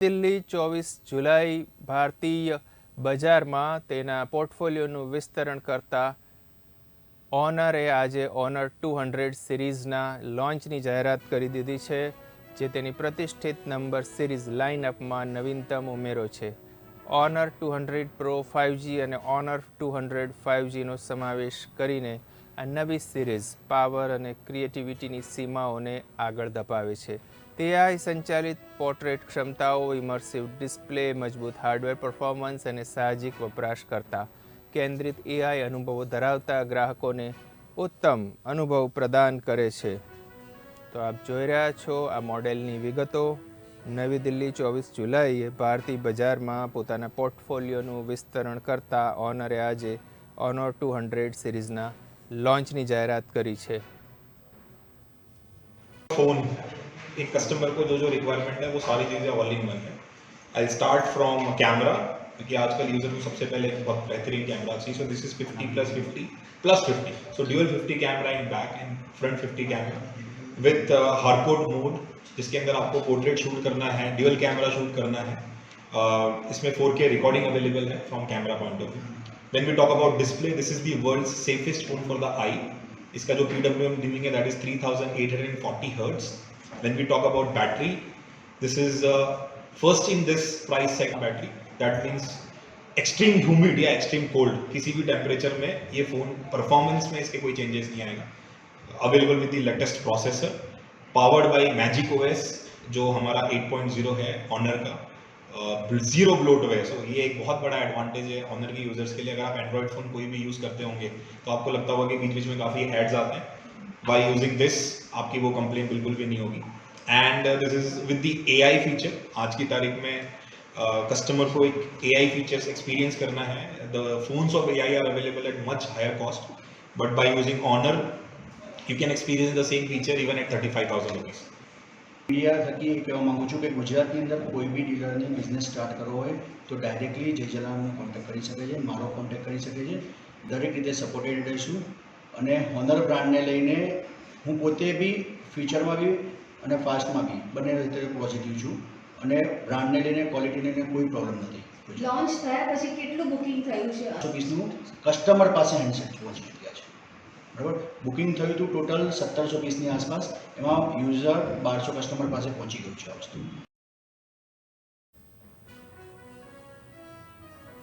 દિલ્હી, ચોવીસ જુલાઈ, ભારતીય બજારમાં તેના પોર્ટફોલિયોનું વિસ્તરણ કરતા ઓનરે આજે ઓનર ટુ હંડ્રેડ સિરીઝના લોન્ચની જાહેરાત કરી દીધી છે, જે તેની પ્રતિષ્ઠિત નંબર સિરીઝ લાઇનઅપમાં નવીનતમ ઉમેરો છે. Honor two hundred pro five G અને ઓનર ટુ હંડ્રેડ ફાઇવજીનો સમાવેશ કરીને આ નવી સિરીઝ પાવર અને ક્રિએટિવિટીની સીમાઓને આગળ ધપાવે છે. તેઆઈ સંચાલિત પોર્ટ્રેટ ક્ષમતાઓ ઇમર્સિવ ડિસ્પ્લે મજબૂત હાર્ડવેર પરફોર્મન્સ અને સાહજિક વપરાશકર્તા કેન્દ્રિત એઆઈ અનુભવો ધરાવતા ગ્રાહકોને ઉત્તમ અનુભવ પ્રદાન કરે છે. તો આપ જોઈ રહ્યા છો આ મોડેલની વિગતો. નવી દિલ્હી, ચોવીસ જુલાઈએ ભારતીય બજારમાં પોતાના પોર્ટફોલિયોનું વિસ્તરણ કરતા ઓનરે આજે ઓનર ટુ હંડ્રેડ સિરીઝના લોન્ચની જાહેરાત કરી છે. फोन एक कस्टमर को जो जो रिक्वायरमेंट है वो सारी चीज़ें ऑल इन वन है। आई स्टार्ट फ्रॉम कैमरा क्योंकि आजकल यूज़र को सबसे पहले एक बहुत बेहतरीन कैमरा चाहिए। So this is 50 plus 50 plus 50 so dual 50 camera in back and front 50 camera with hardcode mode जिसके अंदर आपको पोर्ट्रेट शूट करना है ड्यूअल कैमरा शूट करना है। Uh, इसमें 4K रिकॉर्डिंग अवेलेबल है from camera point of view When we talk about display, this is the world's safest phone for the eye. इसका जो पी डब्ल्यू एम डिमिंग है that is 3840 hertz. When we talk about battery, this is uh, first in this price segment battery. That means extreme humid या extreme cold. किसी भी temperature में ये phone performance में इसके कोई चेंजेस नहीं आएगा। Available with the latest processor powered by Magic OS जो हमारा 8.0 है ऑनर का। ज़ीरो ब्लोटवेयर सो ये एक बहुत बड़ा एडवांटेज है ऑनर के यूज़र्स के लिए। अगर आप एंड्रॉइड फ़ोन कोई भी यूज़ करते होंगे तो आपको लगता होगा कि बीच बीच में काफ़ी एड्स आते हैं। बाय यूजिंग दिस आपकी वो कंप्लेन बिल्कुल भी नहीं होगी and this is with the AI feature आज की तारीख में कस्टमर को एक एआई फीचर्स एक्सपीरियंस करना है the phones of AI are available at much higher cost but by using Honor you can experience the same feature even at 35000 rupees media થકી એ કહેવા માગું છું કે ગુજરાતની અંદર કોઈ બી ડીલરને બિઝનેસ સ્ટાર્ટ કરવો હોય તો ડાયરેક્ટલી જય જલાલનો કોન્ટેક્ટ કરી શકે છે મારો કોન્ટેક્ટ કરી શકે છે દરેક રીતે સપોર્ટેડ રહીશું અને હોનર બ્રાન્ડને લઈને હું પોતે બી ફ્યુચરમાં બી અને ફાસ્ટમાં બી બંને રીતે પોઝિટિવ છું. અને બ્રાન્ડને લઈને ક્વોલિટીને લઈને કોઈ પ્રોબ્લેમ નથી. લોન્ચ થયા પછી કેટલું બુકિંગ થયું છે? એકસો પીસનું કસ્ટમર પાસે હેન્ડસેટ પહોંચી ચૂક્યા છે. બરાબર? બુકિંગ થયું હતું ટોટલ સત્તરસો પીસની આસપાસ. એમાં યુઝર બારસો કસ્ટમર પાસે પહોંચી ગયું છે આ વસ્તુ.